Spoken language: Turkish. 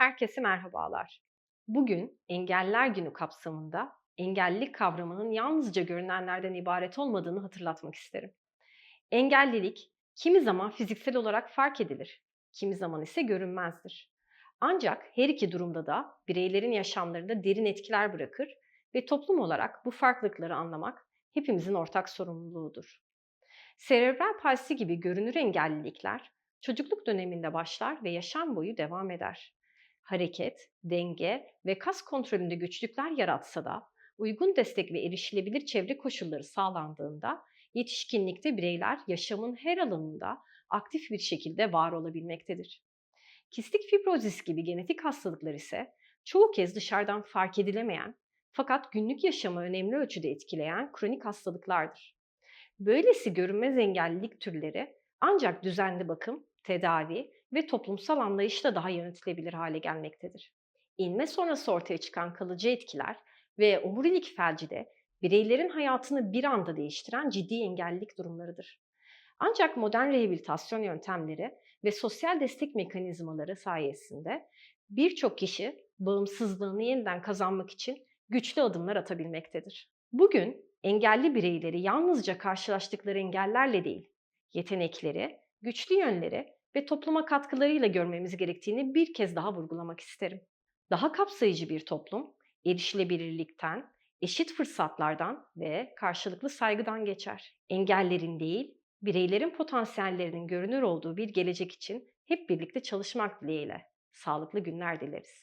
Herkese merhabalar. Bugün Engelliler Günü kapsamında engellilik kavramının yalnızca görünenlerden ibaret olmadığını hatırlatmak isterim. Engellilik kimi zaman fiziksel olarak fark edilir, kimi zaman ise görünmezdir. Ancak her iki durumda da bireylerin yaşamlarında derin etkiler bırakır ve toplum olarak bu farklılıkları anlamak hepimizin ortak sorumluluğudur. Serebral palsi gibi görünür engellilikler çocukluk döneminde başlar ve yaşam boyu devam eder hareket, denge ve kas kontrolünde güçlükler yaratsa da uygun destek ve erişilebilir çevre koşulları sağlandığında yetişkinlikte bireyler yaşamın her alanında aktif bir şekilde var olabilmektedir. Kistik fibrozis gibi genetik hastalıklar ise çoğu kez dışarıdan fark edilemeyen fakat günlük yaşamı önemli ölçüde etkileyen kronik hastalıklardır. Böylesi görünmez engellilik türleri ancak düzenli bakım, tedavi ve toplumsal anlayışla daha yönetilebilir hale gelmektedir. İnme sonrası ortaya çıkan kalıcı etkiler ve omurilik felci de bireylerin hayatını bir anda değiştiren ciddi engellilik durumlarıdır. Ancak modern rehabilitasyon yöntemleri ve sosyal destek mekanizmaları sayesinde birçok kişi bağımsızlığını yeniden kazanmak için güçlü adımlar atabilmektedir. Bugün engelli bireyleri yalnızca karşılaştıkları engellerle değil, yetenekleri, güçlü yönleri ve topluma katkılarıyla görmemiz gerektiğini bir kez daha vurgulamak isterim. Daha kapsayıcı bir toplum, erişilebilirlikten, eşit fırsatlardan ve karşılıklı saygıdan geçer. Engellerin değil, bireylerin potansiyellerinin görünür olduğu bir gelecek için hep birlikte çalışmak dileğiyle. Sağlıklı günler dileriz.